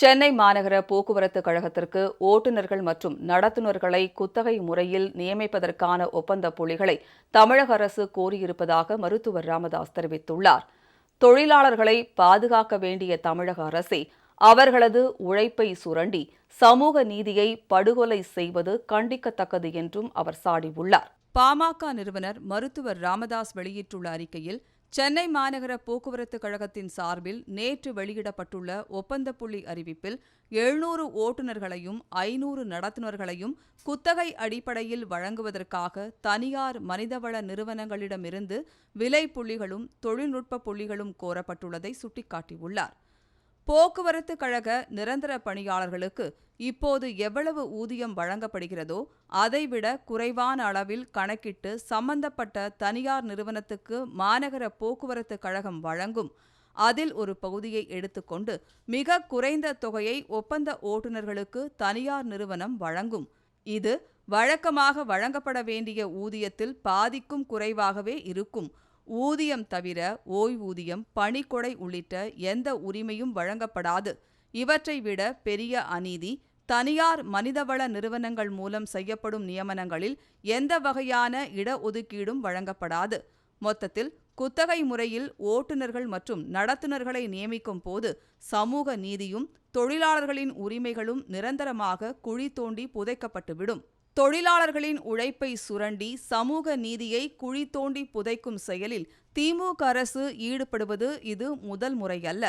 சென்னை மாநகர போக்குவரத்து கழகத்திற்கு ஓட்டுநர்கள் மற்றும் நடத்துனர்களை குத்தகை முறையில் நியமிப்பதற்கான ஒப்பந்த புள்ளிகளை தமிழக அரசு கோரியிருப்பதாக மருத்துவர் ராமதாஸ் தெரிவித்துள்ளார். தொழிலாளர்களை பாதுகாக்க வேண்டிய தமிழக அரசே அவர்களது உழைப்பை சுரண்டி சமூக நீதியை படுகொலை செய்வது கண்டிக்கத்தக்கது என்றும் அவர் சாடியுள்ளார். பாமக நிறுவனர் மருத்துவர் ராமதாஸ் வெளியிட்டுள்ள அறிக்கையில் சென்னை மாநகர போக்குவரத்து கழகத்தின் சார்பில் நேற்று வெளியிடப்பட்டுள்ள ஒப்பந்த புள்ளி அறிவிப்பில் எழுநூறு ஓட்டுநர்களையும் ஐநூறு நடத்துனர்களையும் குத்தகை அடிப்படையில் வழங்குவதற்காக தனியார் மனிதவள நிறுவனங்களிடமிருந்து விலை புள்ளிகளும் தொழில்நுட்ப புள்ளிகளும் கோரப்பட்டுள்ளதை சுட்டிக்காட்டியுள்ளார். போக்குவரத்து கழக நிரந்தர பணியாளர்களுக்கு இப்போது எவ்வளவு ஊதியம் வழங்கப்படுகிறதோ அதைவிட குறைவான அளவில் கணக்கிட்டு சம்பந்தப்பட்ட தனியார் நிறுவனத்துக்கு மாநகர போக்குவரத்து கழகம் வழங்கும். அதில் ஒரு பகுதியை எடுத்துக்கொண்டு மிக குறைந்த தொகையை ஒப்பந்த ஓட்டுநர்களுக்கு தனியார் நிறுவனம் வழங்கும். இது வழக்கமாக வழங்கப்பட வேண்டிய ஊதியத்தில் பாதிக்கும் குறைவாகவே இருக்கும். ஊதியம் தவிர ஓய்வூதியம் பணிக்கொடை உள்ளிட்ட எந்த உரிமையும் வழங்கப்படாது. இவற்றை விட பெரிய அநீதி தனியார் மனிதவள நிறுவனங்கள் மூலம் செய்யப்படும் நியமனங்களில் எந்த வகையான இடஒதுக்கீடும் வழங்கப்படாது. மொத்தத்தில் குத்தகை முறையில் ஓட்டுநர்கள் மற்றும் நடத்துனர்களை நியமிக்கும் போது சமூக நீதியும் தொழிலாளர்களின் உரிமைகளும் நிரந்தரமாக குழி தோண்டி புதைக்கப்பட்டுவிடும். தொழிலாளர்களின் உழைப்பை சுரண்டி சமூக நீதியை குழி தோண்டி புதைக்கும் செயலில் திமுக அரசு ஈடுபடுவது இது முதல் முறையல்ல.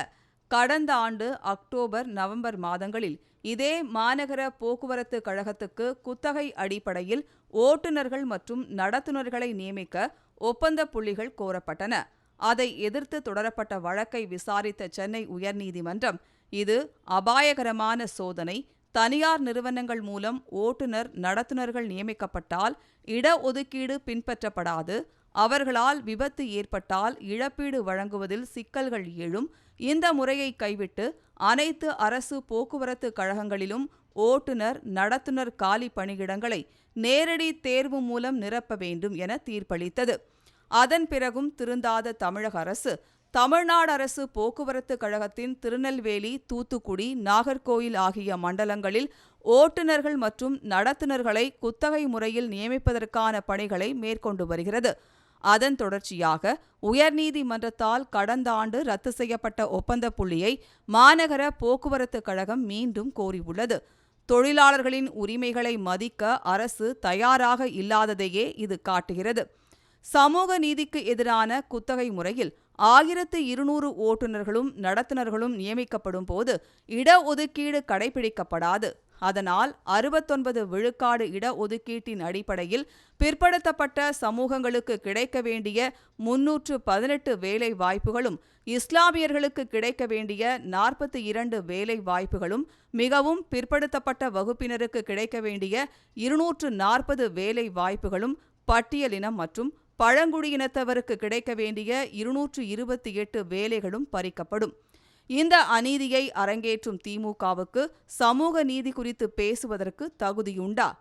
கடந்த ஆண்டு அக்டோபர் நவம்பர் மாதங்களில் இதே மாநகர போக்குவரத்து கழகத்துக்கு குத்தகை அடிப்படையில் ஓட்டுநர்கள் மற்றும் நடத்துனர்களை நியமிக்க ஒப்பந்த புள்ளிகள் கோரப்பட்டன. அதை எதிர்த்து தொடரப்பட்ட வழக்கை விசாரித்த சென்னை உயர்நீதிமன்றம் இது அபாயகரமான சோதனை தனியார் நிறுவனங்கள் மூலம் ஓட்டுநர் நடத்துனர்கள் நியமிக்கப்பட்டால் இடஒதுக்கீடு பின்பற்றப்படாது. அவர்களால் விபத்து ஏற்பட்டால் இழப்பீடு வழங்குவதில் சிக்கல்கள் எழும். இந்த முறையை கைவிட்டு அனைத்து அரசு போக்குவரத்து கழகங்களிலும் ஓட்டுநர் நடத்துனர் காலி பணியிடங்களை நேரடி தேர்வு மூலம் நிரப்ப வேண்டும் என தீர்ப்பளித்தது. அதன் பிறகும் திருந்தாத தமிழக அரசு தமிழ்நாடு அரசு போக்குவரத்து கழகத்தின் திருநெல்வேலி தூத்துக்குடி நாகர்கோயில் ஆகிய மண்டலங்களில் ஓட்டுநர்கள் மற்றும் நடத்துனர்களை குத்தகை முறையில் நியமிப்பதற்கான பணிகளை மேற்கொண்டு வருகிறது. அதன் தொடர்ச்சியாக உயர்நீதிமன்றத்தால் கடந்த ஆண்டு ரத்து செய்யப்பட்ட ஒப்பந்த புள்ளியை மாநகர போக்குவரத்து கழகம் மீண்டும் கோரியுள்ளது. தொழிலாளர்களின் உரிமைகளை மதிக்க அரசு தயாராக இல்லாததையே இது காட்டுகிறது. சமூக நீதிக்கு எதிரான குத்தகை முறையில் ஆயிரத்து இருநூறு ஓட்டுநர்களும் நடத்துனர்களும் நியமிக்கப்படும் போது இடஒதுக்கீடு கடைபிடிக்கப்படாது. அதனால் அறுபத்தொன்பது விழுக்காடு இடஒதுக்கீட்டின் அடிப்படையில் பிற்படுத்தப்பட்ட சமூகங்களுக்கு கிடைக்க வேண்டிய முன்னூற்று பதினெட்டு வேலை வாய்ப்புகளும் இஸ்லாமியர்களுக்கு கிடைக்க வேண்டிய நாற்பத்தி இரண்டு வேலை வாய்ப்புகளும் மிகவும் பிற்படுத்தப்பட்ட வகுப்பினருக்கு கிடைக்க வேண்டிய இருநூற்று நாற்பது வேலை வாய்ப்புகளும் பட்டியலினம் மற்றும் பழங்குடியினத்தவருக்கு கிடைக்க வேண்டிய இருநூற்று இருபத்தி எட்டு வேலைகளும் பறிக்கப்படும். இந்த அநீதியை அரங்கேற்றும் திமுகவுக்கு சமூக நீதி குறித்து பேசுவதற்கு தகுதியுண்டா?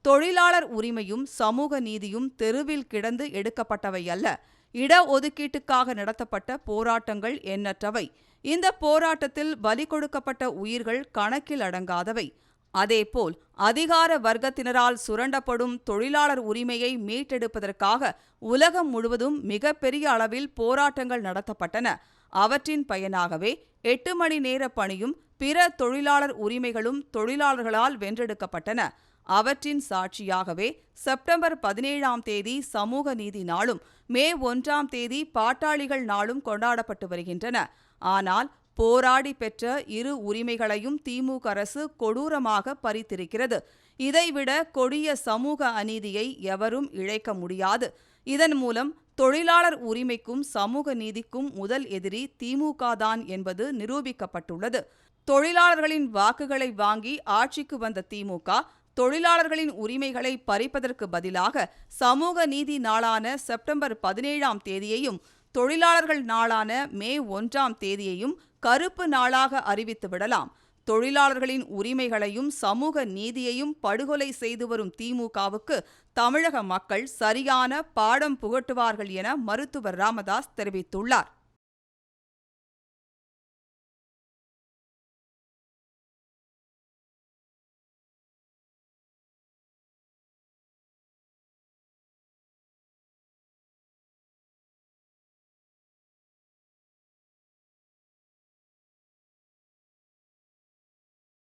தொழிலாளர் உரிமையும் சமூக நீதியும் தெருவில் கிடந்து எடுக்கப்பட்டவை அல்ல. இடஒதுக்கீட்டுக்காக நடத்தப்பட்ட போராட்டங்கள் எண்ணற்றவை. இந்த போராட்டத்தில் பலி கொடுக்கப்பட்ட உயிர்கள் கணக்கில் அடங்காதவை. அதேபோல் அதிகார வர்க்கத்தினரால் சுரண்டப்படும் தொழிலாளர் உரிமையை மீட்டெடுப்பதற்காக உலகம் முழுவதும் மிகப்பெரிய அளவில் போராட்டங்கள் நடத்தப்பட்டன. அவற்றின் பயனாகவே எட்டு மணி நேர பணியும் பிற தொழிலாளர் உரிமைகளும் தொழிலாளர்களால் வென்றெடுக்கப்பட்டன. அவற்றின் சாட்சியாகவே செப்டம்பர் பதினேழாம் தேதி சமூக நீதி நாளும் மே ஒன்றாம் தேதி பாட்டாளிகள் நாளும் கொண்டாடப்பட்டு வருகின்றன. ஆனால் போராடி பெற்ற இரு உரிமைகளையும் திமுக அரசு கொடூரமாக பறித்திருக்கிறது. இதைவிட கொடிய சமூக அநீதியை எவரும் இழைக்க முடியாது. இதன் மூலம் தொழிலாளர் உரிமைக்கும் சமூக நீதிக்கும் முதல் எதிரி திமுக தான் என்பது நிரூபிக்கப்பட்டுள்ளது. தொழிலாளர்களின் வாக்குகளை வாங்கி ஆட்சிக்கு வந்த திமுக தொழிலாளர்களின் உரிமைகளை பறிப்பதற்கு பதிலாக சமூக நீதி நாளான செப்டம்பர் பதினேழாம் தேதியையும் தொழிலாளர்கள் நாளான மே ஒன்றாம் தேதியையும் கருப்பு நாளாக அறிவித்து விடலாம். தொழிலாளர்களின் உரிமைகளையும் சமூக நீதியையும் படுகொலை செய்து வரும் திமுகவுக்கு தமிழக மக்கள் சரியான பாடம் புகட்டுவார்கள் என மருத்துவர் ராமதாஸ் தெரிவித்துள்ளார்.